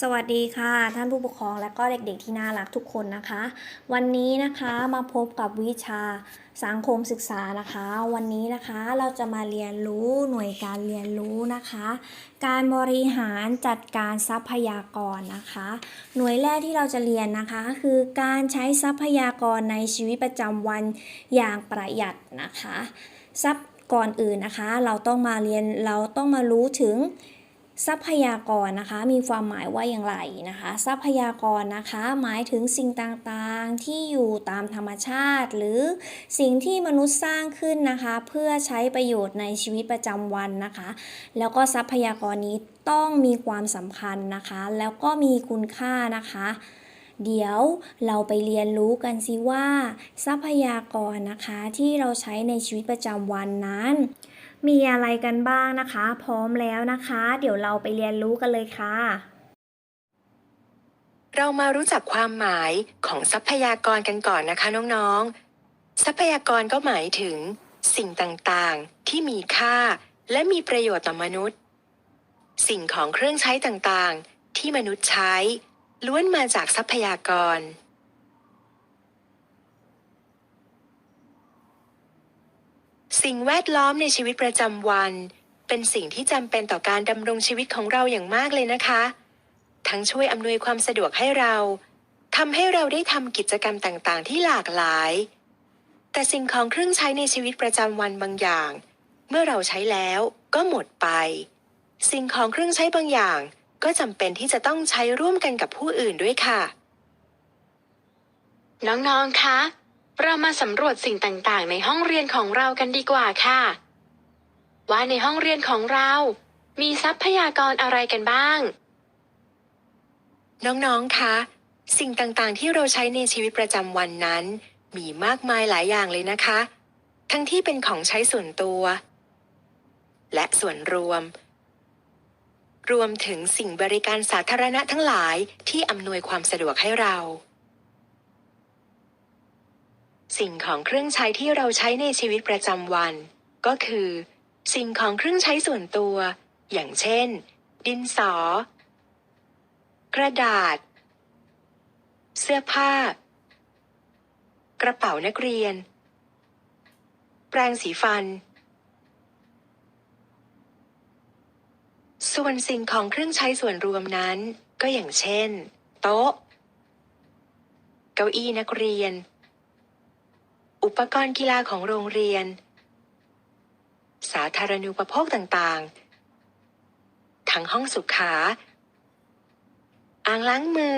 สวัสดีค่ะ ท่านผู้ปกครองและก็เด็กๆที่น่ารักทุกคนนะคะ วันนี้นะคะมาพบกับวิชาสังคมศึกษานะคะ วันนี้นะคะเราจะมาเรียนรู้หน่วยการเรียนรู้นะคะ การบริหารจัดการทรัพยากรนะคะ หน่วยแรกที่เราจะเรียนนะคะ คือการใช้ทรัพยากรในชีวิตประจำวันอย่างประหยัดนะคะทรัพย์ก่อนอื่นนะคะ เราต้องมาเรียนเราต้องมารู้ถึง ทรัพยากรนะคะมีความหมายว่าอย่างไรนะคะ ทรัพยากรนะคะ หมายถึงสิ่งต่างๆที่อยู่ตามธรรมชาติ หรือสิ่งที่มนุษย์สร้างขึ้นนะคะ เพื่อใช้ประโยชน์ในชีวิตประจำวันนะคะ แล้วก็ทรัพยากรนี้ต้องมีความสำคัญนะคะ แล้วก็มีคุณค่านะคะ เดี๋ยวเราไปเรียนรู้กันสิว่า ทรัพยากรนะคะที่เราใช้ในชีวิตประจำวันนั้น มีอะไรกันบ้างนะคะ พร้อมแล้วนะคะ เดี๋ยวเราไปเรียนรู้กันเลยค่ะ เรามารู้จักความหมายของทรัพยากรกันก่อนนะคะน้องๆ ทรัพยากรก็หมายถึง สิ่งต่างๆ ที่มีค่า และมีประโยชน์ต่อมนุษย์ สิ่งของเครื่องใช้ต่างๆ ที่มนุษย์ใช้ ล้วนมาจากทรัพยากร สิ่งแวดล้อมในชีวิตประจำวัน เป็นสิ่งที่จำเป็นต่อการดำรงชีวิตของเราอย่างมากเลยนะคะ ทั้งช่วยอำนวยความสะดวกให้เราทำให้เราได้ทำกิจกรรมต่างๆ ที่หลากหลาย แต่สิ่งของเครื่องใช้ในชีวิตประจำวันบางอย่าง เมื่อเราใช้แล้วก็หมดไป สิ่งของเครื่องใช้บางอย่างก็จำเป็นที่จะต้องใช้ร่วมกันกับผู้อื่นด้วยค่ะ น้องๆ คะ เรามาสำรวจสิ่งต่างๆ ในห้องเรียนของเรากันดีกว่าค่ะ ว่าในห้องเรียนของเรา มีทรัพยากรอะไรกันบ้าง น้องๆ คะ สิ่งต่างๆ ที่เราใช้ในชีวิตประจำวันนั้น มีมากมายหลายอย่างเลยนะคะ ทั้งที่เป็นของใช้ส่วนตัว และส่วนรวม รวมถึงสิ่งบริการสาธารณะทั้งหลายที่อำนวยความสะดวกให้เรา สิ่งของเครื่องใช้ที่เราใช้ในชีวิตประจำวัน ก็คือ สิ่งของเครื่องใช้ส่วนตัว อย่างเช่น ดินสอ กระดาษ เสื้อผ้า กระเป๋านักเรียน แปรงสีฟัน ส่วนสิ่งของเครื่องใช้ส่วนรวมนั้น ก็อย่างเช่น โต๊ะ เก้าอี้นักเรียน อุปกรณ์กีฬาของโรงเรียน สาธารณูปโภคต่างๆ ทั้งห้องสุขา อ่างล้างมือ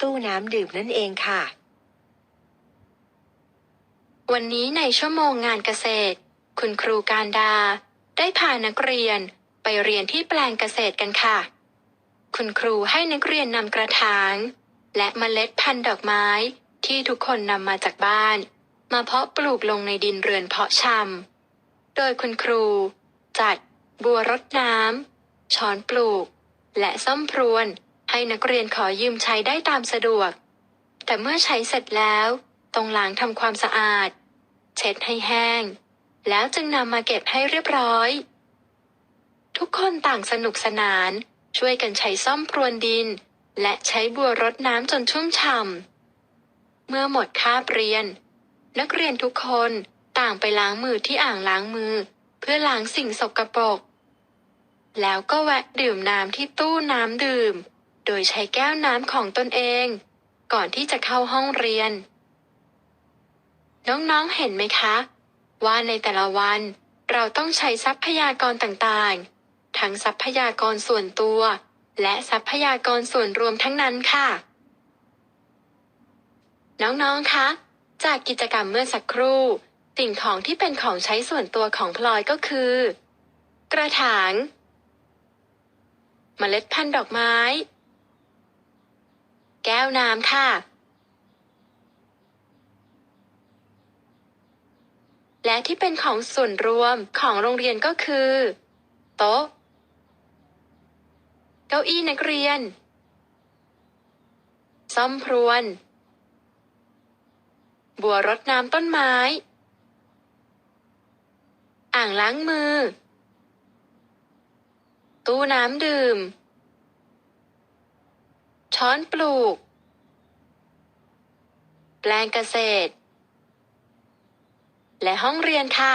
ตู้น้ำดื่มนั่นเองค่ะ วันนี้ในชั่วโมงงานเกษตร คุณครูการดา ได้พานักเรียนไปเรียนที่แปลงเกษตรกันค่ะ คุณครูให้นักเรียนนำกระถาง และเมล็ดพันธุ์ดอกไม้ ที่ทุกคนนำมาจากบ้าน มาเพาะปลูกลงในดินเรือนเพาะชำ โดยคุณครู จัด บัวรดน้ำช้อนปลูก และซ่อมพรวน ให้นักเรียนขอยืมใช้ได้ตามสะดวก แต่เมื่อใช้เสร็จแล้วต้องล้างทำความสะอาด เช็ดให้แห้ง แล้วจึงนำมาเก็บให้เรียบร้อย ทุกคนต่างสนุกสนาน ช่วยกันใช้ซ่อมพรวนดิน และใช้บัวรดน้ำจนชุ่มฉ่ำ เมื่อหมดคาบเรียน นักเรียนทุกคนต่างไปล้างมือที่อ่างล้างมือ เพื่อล้างสิ่งสกปรก แล้วก็แวะดื่มน้ำที่ตู้น้ำดื่ม โดยใช้แก้วน้ำของตนเอง ก่อนที่จะเข้าห้องเรียน น้องๆเห็นไหมคะ ว่าในแต่ละวันเราต้องใช้ทรัพยากรต่างๆ ทั้งทรัพยากรส่วนตัว และทรัพยากรส่วนรวมทั้งนั้นค่ะ น้องๆ คะ จากกิจกรรมเมื่อสักครู่ สิ่งของที่เป็นของใช้ส่วนตัวของพลอยก็คือ กระถาง เมล็ดพันธุ์ดอกไม้ แก้วน้ำค่ะ และที่เป็นของส่วนรวมของโรงเรียนก็คือ โต๊ะ เก้าอี้นักเรียน ซ่อมพรวน บัวรดน้ำต้นไม้ อ่างล้างมือ ตู้น้ำดื่ม ช้อนปลูก แปลงเกษตร และห้องเรียนค่ะ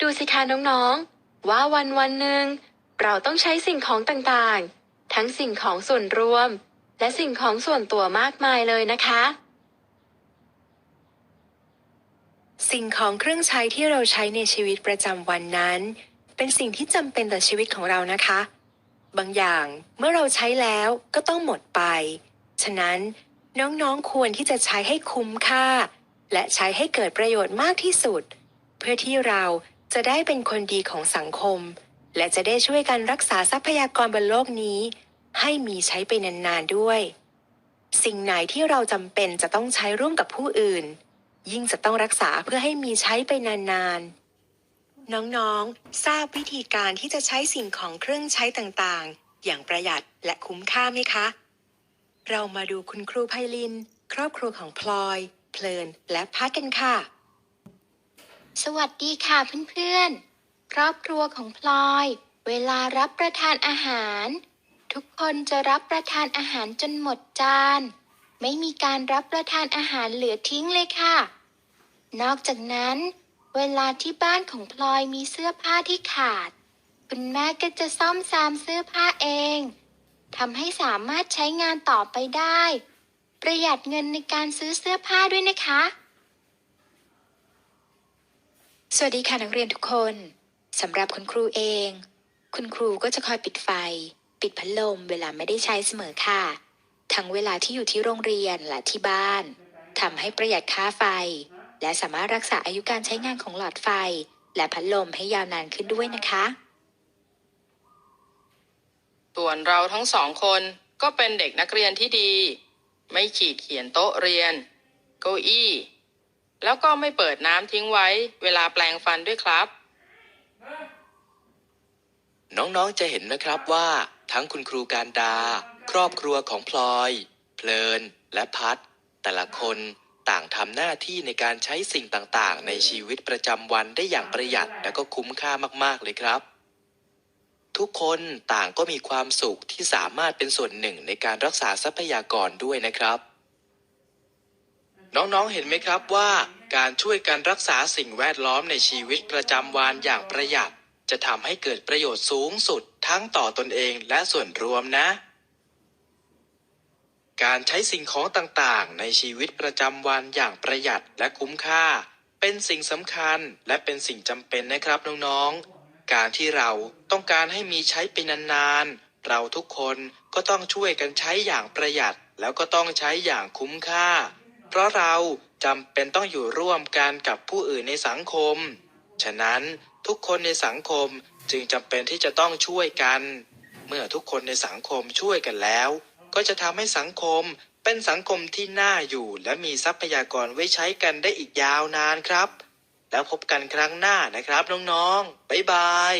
ดูสิคะน้องๆ ว่าวันวันหนึ่งเราต้องใช้สิ่งของต่างๆ ทั้งสิ่งของส่วนรวม และสิ่งของส่วนตัวมากมายเลยนะคะ สิ่งของเครื่องใช้ที่เราใช้ในชีวิตประจำวันนั้น เป็นสิ่งที่จำเป็นต่อชีวิตของเรานะคะ บางอย่างเมื่อเราใช้แล้วก็ต้องหมดไป ฉะนั้นน้องๆควรที่จะใช้ให้คุ้มค่า และใช้ให้เกิดประโยชน์มากที่สุด เพื่อที่เราจะได้เป็นคนดีของสังคม และจะได้ช่วยกันรักษาทรัพยากรบนโลกนี้ ให้มีใช้ไปนานๆด้วย สิ่งไหนที่เราจำเป็นจะต้องใช้ร่วมกับผู้อื่น ยิ่งจะต้องรักษาเพื่อให้มีใช้ไปนานๆ น้องๆ ทราบวิธีการที่จะใช้สิ่งของเครื่องใช้ต่างๆ อย่างประหยัดและคุ้มค่าไหมคะ เรามาดูคุณครูไพลิน ครอบครัวของพลอย เพลินและพัดกันค่ะ สวัสดีค่ะเพื่อนๆ ครอบครัวของพลอย เวลารับประทานอาหาร ทุกคนจะรับประทานอาหารจนหมดจาน ไม่มีการรับประทานอาหารเหลือทิ้งเลยค่ะ นอกจากนั้น เวลาที่บ้านของพลอยมีเสื้อผ้าที่ขาด คุณแม่ก็จะซ่อมแซมเสื้อผ้าเองทำให้สามารถใช้งานต่อไปได้ ประหยัดเงินในการซื้อเสื้อผ้าด้วยนะคะ สวัสดีค่ะนักเรียนทุกคนสำหรับคุณครูเอง คุณครูก็จะคอยปิดไฟ ปิดพัดลมเวลาไม่ได้ใช้เสมอค่ะ ทั้งเวลาที่อยู่ที่โรงเรียนและที่บ้านทำให้ประหยัดค่าไฟ และสามารถรักษาอายุการใช้งานของหลอดไฟ และพัดลมให้ยาวนานขึ้นด้วยนะคะส่วนเราทั้งสองคนก็เป็นเด็กนักเรียนที่ดี ไม่ขีดเขียนโต๊ะเรียน เก้าอี้ แล้วก็ไม่เปิดน้ำทิ้งไว้เวลาแปลงฟันด้วยครับ น้องๆจะเห็นนะครับว่าทั้งคุณครูการดา ครอบครัวของพลอย เพลิน และพัด แต่ละคนต่างทำหน้าที่ในการใช้สิ่งต่างๆ ในชีวิตประจำวันได้อย่างประหยัดและก็คุ้มค่ามากๆเลยครับ ทุกคนต่างก็มีความสุขที่สามารถเป็นส่วนหนึ่งในการรักษาทรัพยากรด้วยนะครับ น้องๆเห็นไหมครับว่าการช่วยกันรักษาสิ่งแวดล้อมในชีวิตประจำวันอย่างประหยัด จะทำให้เกิดประโยชน์สูงสุดทั้งต่อตนเองและส่วนรวมนะ การใช้สิ่งของต่างๆ ในชีวิตประจำวันอย่างประหยัดและคุ้มค่า เป็นสิ่งสำคัญและเป็นสิ่งจำเป็นนะครับน้องๆ การที่เราต้องการให้มีใช้ไปนานๆ เราทุกคนก็ต้องช่วยกันใช้อย่างประหยัดแล้วก็ต้องใช้อย่างคุ้มค่า เพราะเราจำเป็นต้องอยู่ร่วมกันกับผู้อื่นในสังคม ฉะนั้นทุกคนในสังคมจึงจำเป็นที่จะต้องช่วยกัน เมื่อทุกคนในสังคมช่วยกันแล้ว ก็จะทำให้สังคมเป็นสังคมที่น่าอยู่และมีทรัพยากรไว้ใช้กันได้อีกยาวนานครับ แล้วพบกันครั้งหน้านะครับน้องๆ บ๊ายบาย